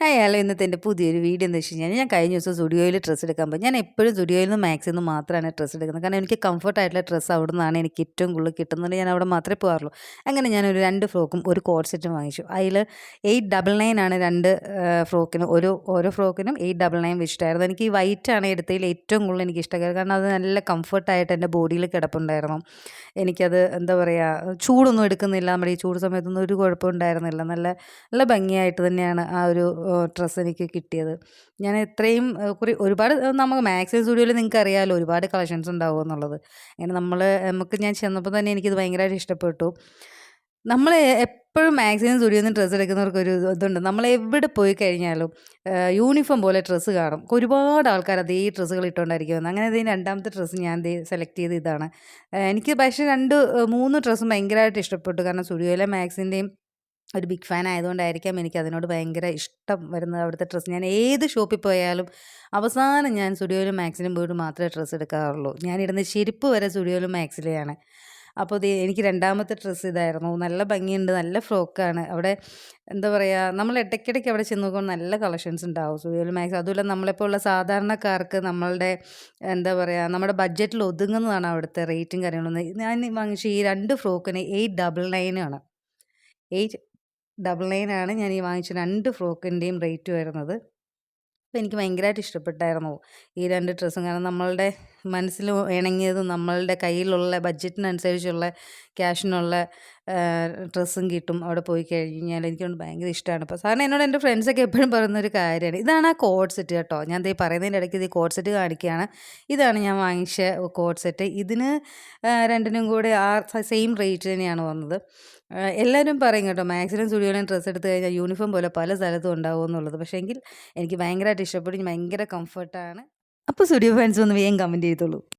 Hello ഇന്നത്തെ എന്റെ പുതിയൊരു വീഡിയോ എന്ന് വെച്ച് കഴിഞ്ഞാൽ ഞാൻ കഴിഞ്ഞ ദിവസം സ്റ്റുഡിയോയിൽ ഡ്രസ്സ് എടുക്കാൻ പോയി. ഞാൻ എപ്പോഴും സ്റ്റുഡിയോയിൽ നിന്ന് മാക്സിൽ നിന്ന് മാത്രമാണ് ഡ്രസ്സ് എടുക്കുന്നത്. കാരണം എനിക്ക് കംഫർട്ട് ആയിട്ടുള്ള ഡ്രസ്സ് അവിടെ നിന്നാണ് എനിക്ക് ഏറ്റവും കൂടുതൽ കിട്ടുന്നത് ഞാൻ അവിടെ മാത്രമേ പോകാറുള്ളൂ. അങ്ങനെ ഞാൻ ഒരു രണ്ട് ഫ്രോക്കും ഒരു കോഡ് സെറ്റും വാങ്ങിച്ചു. അതിൽ എയ്റ്റ് ഡബിൾ നയൻ ആണ് രണ്ട് ഫ്രോക്കിനും. ഒരു ഓരോ ഫ്രോക്കിനും എയ്റ്റ് ഡബിൾ നയൻ വെച്ചിട്ടായിരുന്നു എനിക്ക് ഈ വൈറ്റ് ആണ് എടുത്തതിൽ ഏറ്റവും കൂടുതൽ എനിക്ക് ഇഷ്ടമായത്. കാരണം അത് നല്ല കംഫർട്ടായിട്ട് എന്റെ ബോഡിയിൽ കിടപ്പുണ്ടായിരുന്നു. എനിക്കത് എന്താ പറയുക ചൂടൊന്നും എടുക്കുന്നില്ല. നമ്മുടെ ഈ ചൂട് സമയത്തൊന്നും ഒരു കുഴപ്പമുണ്ടായിരുന്നില്ല നല്ല നല്ല ഭംഗിയായിട്ട് തന്നെയാണ് ആ ഒരു ഡ്രസ്സ് എനിക്ക് കിട്ടിയത്. ഞാൻ എത്രയും കുറി ഒരുപാട് നമുക്ക് മാക്സിമം സ്റ്റുഡിയോയിൽ നിങ്ങൾക്ക് അറിയാമല്ലോ ഒരുപാട് കളക്ഷൻസ് ഉണ്ടാവും എന്നുള്ളത്. അങ്ങനെ നമ്മൾ നമുക്ക് ഞാൻ ചെന്നപ്പോൾ തന്നെ എനിക്കിത് ഭയങ്കരമായിട്ട് ഇഷ്ടപ്പെട്ടു. നമ്മൾ എപ്പോഴും മാക്സിമം സ്റ്റുഡിയോയിൽ നിന്ന് ഡ്രസ്സ് എടുക്കുന്നവർക്ക് ഒരു ഇതുണ്ട്. നമ്മൾ എവിടെ പോയി കഴിഞ്ഞാലും യൂണിഫോം പോലെ ഡ്രസ്സ് കാണും. ഒരുപാട് ആൾക്കാർ അതേ ഡ്രസ്സുകൾ ഇട്ടുകൊണ്ടായിരിക്കും അങ്ങനെ ഇതിന് രണ്ടാമത്തെ ഡ്രസ്സ് ഞാൻ സെലക്ട് ചെയ്ത് ഇതാണ്. എനിക്ക് പക്ഷേ രണ്ട് മൂന്ന് ഡ്രസ്സും ഭയങ്കരമായിട്ട് ഇഷ്ടപ്പെട്ടു. കാരണം സ്റ്റുഡിയോയിലെ മാക്സിന്റെയും ഒരു ബിഗ് ഫാൻ ആയതുകൊണ്ടായിരിക്കാം എനിക്ക് അതിനോട് ഭയങ്കര ഇഷ്ടം വരുന്നത് അവിടുത്തെ ഡ്രസ്സ്. ഞാൻ ഏത് ഷോപ്പിൽ പോയാലും അവസാനം ഞാൻ സ്റ്റുഡിയോയിലും മാക്സിലും പോയിട്ട് മാത്രമേ ഡ്രസ്സ് എടുക്കാറുള്ളൂ. ഞാനിടുന്ന ചെരുപ്പ് വരെ സ്റ്റുഡിയോയിലും മാക്സിലെയാണ്. അപ്പോൾ എനിക്ക് രണ്ടാമത്തെ ഡ്രസ്സ് ഇതായിരുന്നു. നല്ല ഭംഗിയുണ്ട് നല്ല ഫ്രോക്കാണ്. അവിടെ എന്താ പറയുക നമ്മൾ ഇടയ്ക്കിടയ്ക്ക് അവിടെ ചെന്ന് നോക്കുമ്പോൾ നല്ല കളക്ഷൻസ് ഉണ്ടാവും സ്റ്റുഡിയോയിൽ മാക്സ്. അതുപോലെ നമ്മളെപ്പോലുള്ള സാധാരണക്കാർക്ക് നമ്മളുടെ എന്താ പറയുക നമ്മുടെ ബഡ്ജറ്റിൽ ഒതുങ്ങുന്നതാണ് അവിടുത്തെ റേറ്റും കാര്യങ്ങളൊന്നും. ഞാൻ വാങ്ങിച്ച ഈ രണ്ട് ഫ്രോക്കിന് എയ്റ്റ് ഡബിൾ നയനാണ് എയ്റ്റ് ഡബിൾ ആണ് ഞാൻ ഈ വാങ്ങിച്ച രണ്ട് ഫ്രോക്കിന്റെയും റേറ്റ് വരുന്നത്. അപ്പോൾ എനിക്ക് ഭയങ്കരമായിട്ട് ഇഷ്ടപ്പെട്ടായിരുന്നു. ഈ രണ്ട് ഡ്രസ്സും. കാരണം നമ്മളുടെ മനസ്സിൽ ഇണങ്ങിയത് നമ്മളുടെ കയ്യിലുള്ള ബഡ്ജറ്റിനനുസരിച്ചുള്ള ക്യാഷിനുള്ള ഡ്രസ്സും കിട്ടും അവിടെ പോയി കഴിഞ്ഞാൽ എനിക്കൊണ്ട് ഭയങ്കര ഇഷ്ടമാണ്. അപ്പോൾ സാറിന് എന്നോട് എന്റെ ഫ്രണ്ട്സൊക്കെ എപ്പോഴും പറയുന്നൊരു കാര്യമാണ്. ഇതാണ് ആ കോഡ് സെറ്റ് കേട്ടോ. ഞാൻ ദേ പറയുന്നതിന്റെ ഇടയ്ക്ക് ഇത് കോഡ് സെറ്റ് കാണിക്കുകയാണ്. ഇതാണ് ഞാൻ വാങ്ങിച്ച കോഡ് സെറ്റ്. ഇതിന് രണ്ടിനും കൂടെ ആ സെയിം റേറ്റ് തന്നെയാണ് വന്നത്. എല്ലാവരും പറയും കേട്ടോ മാക്സിമം സ്റ്റുഡിയോയിലും ഡ്രസ്സ് എടുത്ത് കഴിഞ്ഞാൽ യൂണിഫോം പോലെ പല സ്ഥലത്തും ഉണ്ടാവും എന്നുള്ളത്. പക്ഷേ എങ്കിൽ എനിക്ക് ഭയങ്കരമായിട്ട് ഇഷ്ടപ്പെടും ഭയങ്കര കംഫർട്ടാണ് അപ്പോൾ സ്റ്റുഡിയോ ഫാൻസ് ഒന്ന് വേഗം കമന്റ് ചെയ്തോളൂ